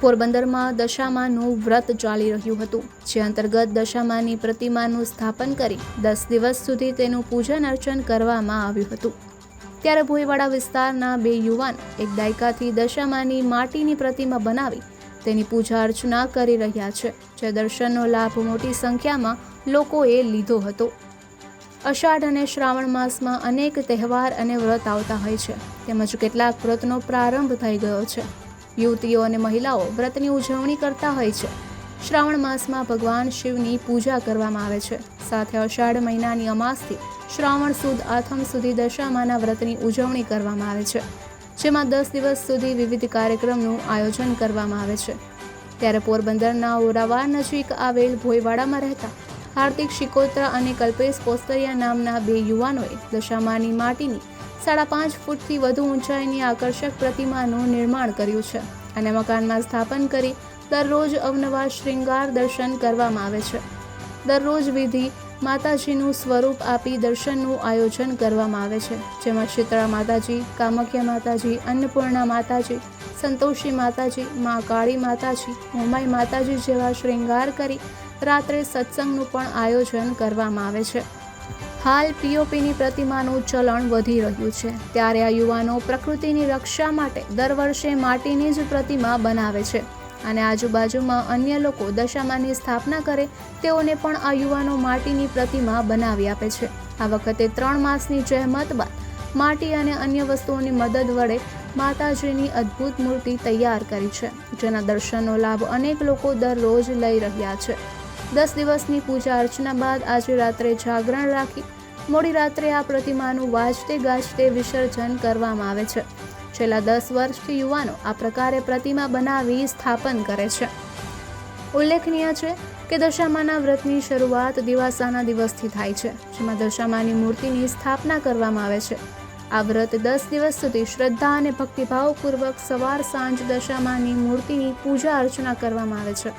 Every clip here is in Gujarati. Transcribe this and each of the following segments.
પોરબંદરમાં દશામાનું વ્રત ચાલી રહ્યું હતું, જે અંતર્ગત દશામાની પ્રતિમાનું સ્થાપન કરી દસ દિવસ સુધી તેનું પૂજન અર્ચન કરવામાં આવ્યું હતું. ત્યારે ભોયવાડા વિસ્તારના બે યુવાન એક દાયકાથી દશામાની માટીની પ્રતિમા બનાવી તેની પૂજા અર્ચના કરી રહ્યા છે, જે દર્શનનો લાભ મોટી સંખ્યામાં લોકોએ લીધો હતો. અષાઢ અને શ્રાવણ માસમાં અનેક તહેવાર અને વ્રત આવતા હોય છે, તેમજ કેટલાક વ્રતનો પ્રારંભ થઈ ગયો છે. યુવતીઓ અને મહિલાઓ વ્રતની ઉજવણી કરતા હોય છે. શ્રાવણ માસમાં ભગવાન શિવની પૂજા કરવામાં આવે છે. સાથે અષાઢ મહિનાની અમાસથી શ્રાવણ સુદ આથમ સુધી દશામાના વ્રતની ઉજવણી કરવામાં આવે છે. જેમાં દસ દિવસ સુધી વિવિધ કાર્યક્રમનું આયોજન કરવામાં આવે છે. ત્યારે પોરબંદરના ઓરાવા નજીક આવેલ ભોયવાડામાં રહેતા હાર્દિક શિકોત્રા અને કલ્પેશ કોસ્તરિયા નામના બે યુવાનોએ દશામાની માટીની સાડા પાંચ ફૂટથી વધુ ઊંચાઈની આકર્ષક પ્રતિમાનું નિર્માણ કર્યું છે અને મકાનમાં સ્થાપન કરી દરરોજ અવનવા શ્રૃંગાર દર્શન કરવામાં આવે છે. દરરોજ વિધિ માતાજીનું સ્વરૂપ આપી દર્શનનું આયોજન કરવામાં આવે છે, જેમાં શીતળા માતાજી, કામખ્યા માતાજી, અન્નપૂર્ણા માતાજી, સંતોષી માતાજી, મા કાળી માતાજી, મોમાઈ માતાજી જેવા શ્રૃંગાર કરી રાત્રે સત્સંગનું પણ આયોજન કરવામાં આવે છે. હાલ પીઓપીની પ્રતિમાનું ચલણ વધી રહ્યું છે. ત્યારે આ યુવાનો પ્રકૃતિની રક્ષા માટે દર વર્ષે માટીની જ પ્રતિમા બનાવે છે અને આજુબાજુમાં અન્ય લોકો દશામાની સ્થાપના કરે તેઓને પણ આ યુવાનો માટીની પ્રતિમા બનાવી આપે છે. આ વખતે ત્રણ માસની જહેમત બાદ માટી અને અન્ય વસ્તુઓની મદદ વડે માતાજીની અદ્ભુત મૂર્તિ તૈયાર કરી છે, જેના દર્શનનો લાભ અનેક લોકો દરરોજ લઈ રહ્યા છે. દસ દિવસની પૂજા અર્ચના બાદ આજે રાત્રે જાગરણ રાખી મોડી રાત્રે આ પ્રતિમાનું વાજતે ગાજતે વિસર્જન કરવામાં આવે છે. છેલ્લા દસ વર્ષથી યુવાનો આ પ્રકારે પ્રતિમા બનાવી સ્થાપન કરે છે. ઉલ્લેખનીય છે કે દશામાના વ્રતની શરૂઆત દિવાસાના દિવસથી થાય છે, જેમાં દશામાની મૂર્તિની સ્થાપના કરવામાં આવે છે. આ વ્રત દસ દિવસ સુધી શ્રદ્ધા અને ભક્તિભાવપૂર્વક સવાર સાંજ દશામાની મૂર્તિની પૂજા અર્ચના કરવામાં આવે છે.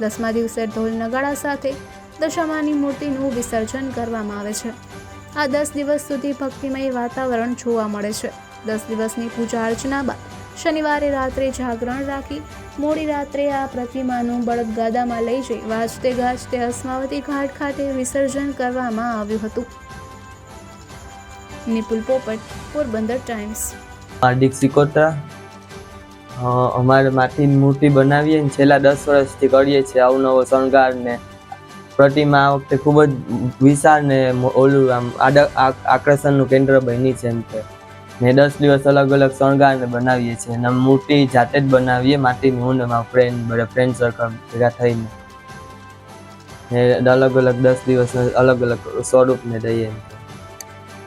દસમા દિવસે ઢોલ નગાડા સાથે દશામાની મૂર્તિનું વિસર્જન કરવામાં આવે છે. આ દસ દિવસ સુધી ભક્તિમય વાતાવરણ જોવા મળે છે. દસ દિવસની પૂજા અર્ચના બાદ શનિવારે રાત્રે જાગરણ રાખી મોડી રાત્રે આ પ્રતિમાનું બળદગાદામાં લઈ જઈ વાજતે ગાજતે અસ્માવતી ઘાટ ખાતે વિસર્જન કરવામાં આવ્યું હતું. નિપુલ પોપટ પોરબંદર ટાઈમ્સ. હાર્દિક અ, અમારે માટીની મૂર્તિ બનાવીએ ને છેલ્લા દસ વર્ષથી કરીએ છીએ અવનવો શણગાર ને પ્રતિમા આ વખતે ખૂબ જ વિશાળ ને ઓલું આમ આકર્ષણનું કેન્દ્ર બની છે એમ કે. ને દસ દિવસ અલગ અલગ શણગાર ને બનાવીએ છીએ અને મૂર્તિ જાતે જ બનાવીએ માટીની હું ને મારા ફ્રેન્ડ બધા ફ્રેન્ડ સર્કલ ભેગા થઈને. ને અલગ અલગ દસ દિવસ અલગ અલગ સ્વરૂપને દઈએ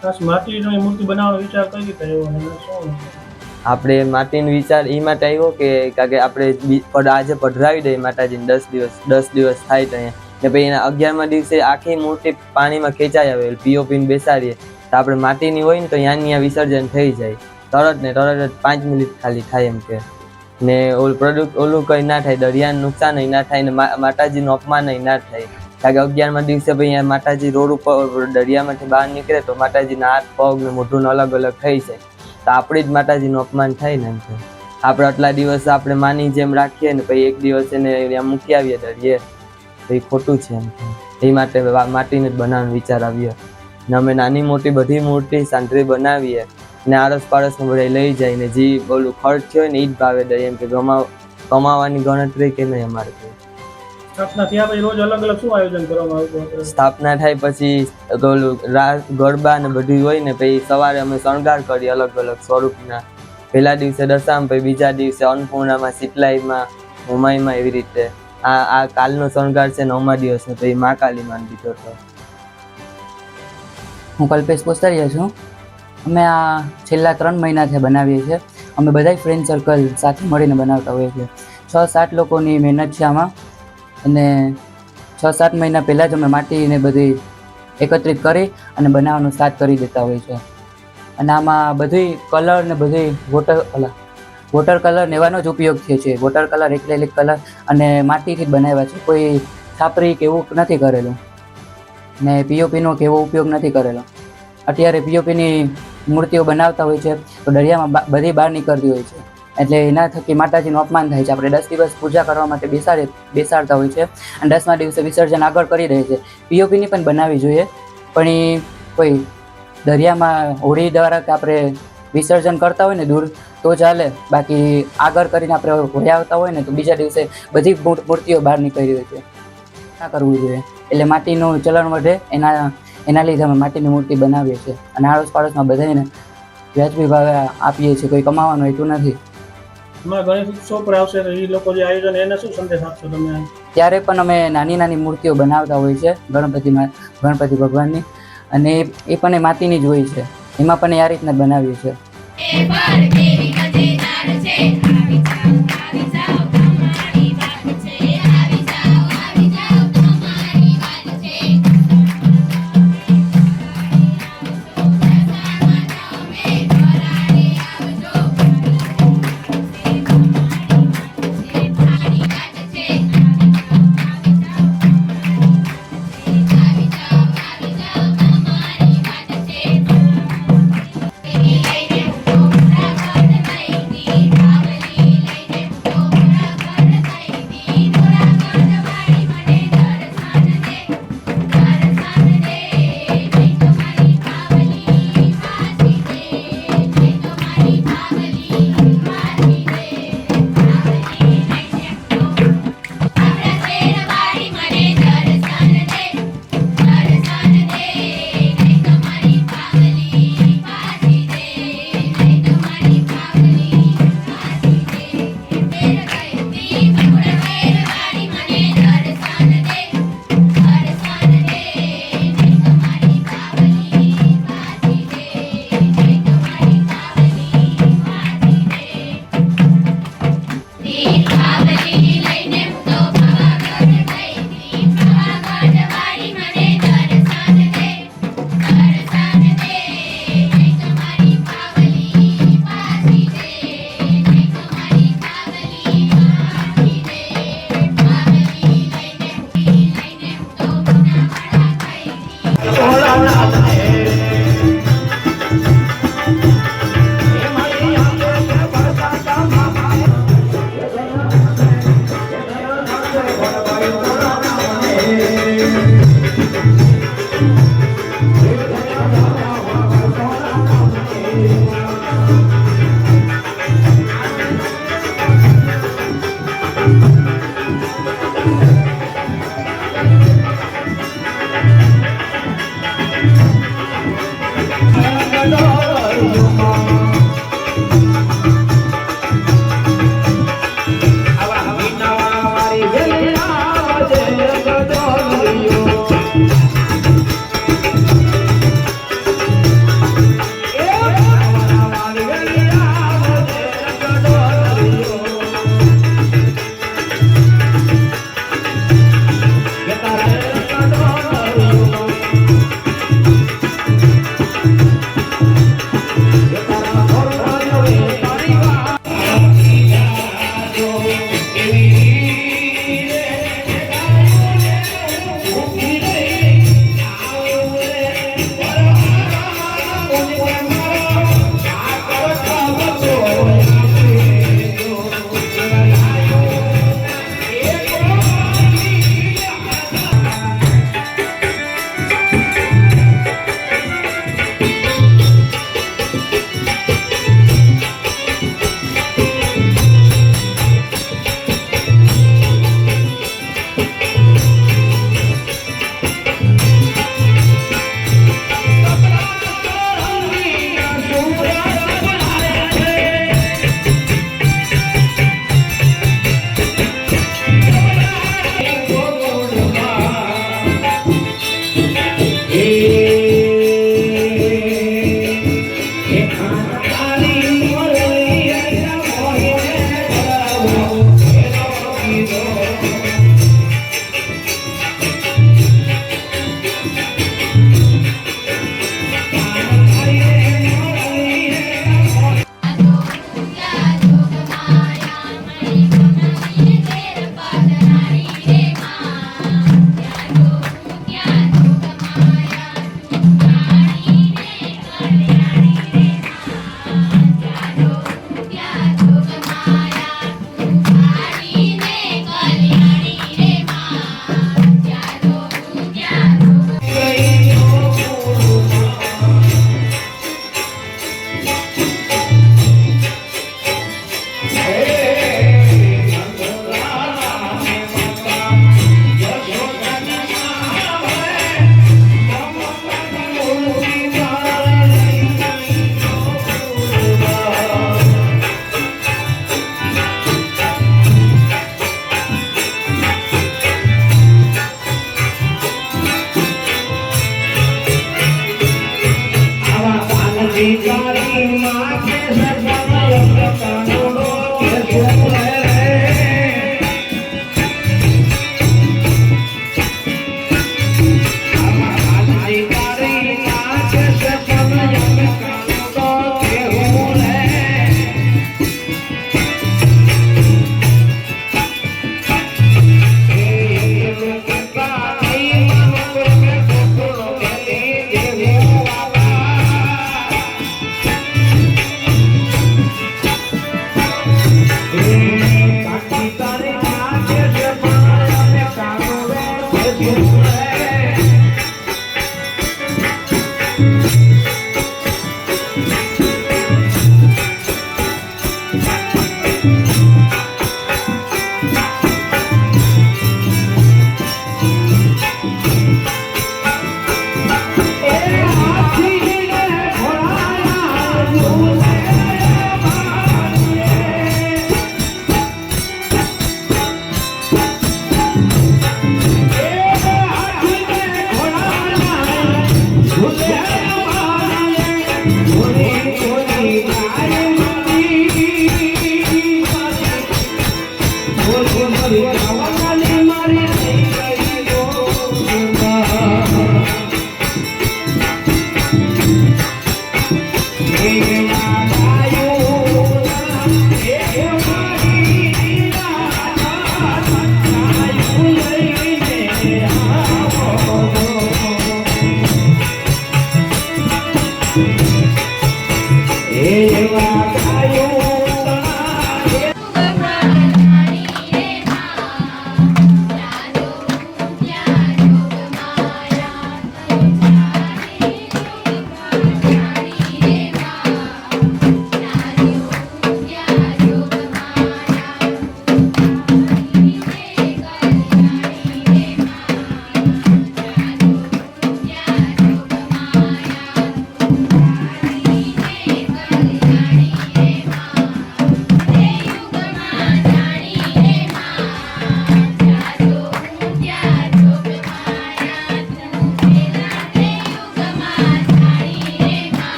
ખાસ મૂર્તિ બનાવવાનો વિચાર અને શું આપણે માટીનો વિચાર એ માટે આવ્યો કે કારણ કે આપણે આજે પધરાવી દઈએ માતાજીને દસ દિવસ દસ દિવસ થાય તો અહીંયા. ને પછી એના અગિયારમાં દિવસે આખી મૂર્તિ પાણીમાં ખેંચાઈ આવે પીઓપીને બેસાડીએ. તો આપણે માટીની હોય ને તો ત્યાં ને ત્યાં વિસર્જન થઈ જાય. તરત ને તરત જ પાંચ મિનિટ ખાલી થાય એમ કે. ને ઓલું પ્રોડક્ટ ઓલું કંઈ ના થાય, દરિયાનું નુકસાન ના થાય ને માતાજીનું અપમાન ના થાય. કારણ કે અગિયારમાં દિવસે ભાઈ માતાજી રોડ ઉપર દરિયામાંથી બહાર નીકળે તો માતાજીના હાથ, પગ ને મોઢું અલગ અલગ થઈ જાય. તો આપણી જ માતાજીનું અપમાન થાય ને એમ છે આપણે આટલા દિવસ આપણે માની જેમ રાખીએ ને પછી એક દિવસ એને ત્યાં મૂકી આવીએ દળીએ તો એ ખોટું છે એમ એ માટે માટીને જ બનાવવાનો વિચાર આવ્યો. ને અમે નાની મોટી બધી મૂર્તિ સાંતરી બનાવીએ ને આરસ પારસને બધા લઈ જાય ને જે ઓલું ખર્ચ થયો ને એ જ ભાવે દઈએ એમ કે કમાવ કમાવાની ગણતરી કે નહીં અમારે. સ્થાપના થયા પછી રોજ અલગ અલગ શું આયોજન કરવામાં આવતું સ્થાપના થાય પછી ઓલું રાસ ગરબા ને બધું હોય ને પછી સવારે અમે શણગાર કરીએ અલગ અલગ સ્વરૂપના. પહેલા દિવસે દશામ પછી બીજા દિવસે અન્નપૂર્ણામાં શીતલાઈમાં હુમાઈમાં એવી રીતે. આ આ કાલનો શણગાર છે નવમા દિવસનો તો એ મા કાલીમાં દીધો હતો. હું કલ્પેશ પોસ્તરિયા છું. અમે આ છેલ્લા ત્રણ મહિનાથી બનાવીએ છીએ. અમે બધા ફ્રેન્ડ સર્કલ સાથે મળીને બનાવતા હોઈએ છીએ. છ સાત લોકોની મહેનત છે આમાં. અને છ સાત મહિના પહેલાં જ અમે માટીને બધી એકત્રિત કરી અને બનાવવાનું સ્ટાર્ટ કરી દેતા હોય છે. અને આમાં બધી કલર ને બધી વોટર કલર વોટર કલર ને એવાનો જ ઉપયોગ થયો છે. વોટર કલર એક્રેલિક કલર અને માટીથી જ બનાવ્યા છે. કોઈ છાપરી કે એવું નથી કરેલું. ને પીઓપીનો કે એવો ઉપયોગ નથી કરેલો. અત્યારે પીઓપીની મૂર્તિઓ બનાવતા હોય છે, તો દરિયામાં બધી બહાર નીકળતી હોય છે. એટલે એના થકી માતાજીનું અપમાન થાય છે. આપણે દસ દિવસ પૂજા કરવા માટે બેસાડે બેસાડતા હોય છે. અને દસમા દિવસે વિસર્જન આગળ કરી રહે છે. પીઓપીની પણ બનાવવી જોઈએ. પણ એ કોઈ દરિયામાં હોળી દ્વારા કે આપણે વિસર્જન કરતા હોય ને દૂર, તો ચાલે. બાકી આગળ કરીને આપણે હોળી આવતા હોય ને, તો બીજા દિવસે બધી મૂર્તિઓ બહાર નીકળી હોય છે. ના કરવું જોઈએ. એટલે માટીનું ચલણ વધે. એના એના લીધે અમે માટીની મૂર્તિ બનાવીએ છીએ. અને આડોશ પાડોશમાં બધાને વ્યાજબી ભાવે આપીએ છીએ. કોઈ કમાવાનું હેતુ નથી. એમાં ગણેશ ઉત્સવ પર આવશે તો એ લોકો જે આયોજન એને શું સંદેશ આપશો તમે? ત્યારે પણ અમે નાની નાની મૂર્તિઓ બનાવતા હોય છે ગણપતિમાં ગણપતિ ભગવાનની. અને એ એ પણ એ માટીની જ હોય છે. એમાં પણ એ આ રીતના બનાવ્યું છે. Amém.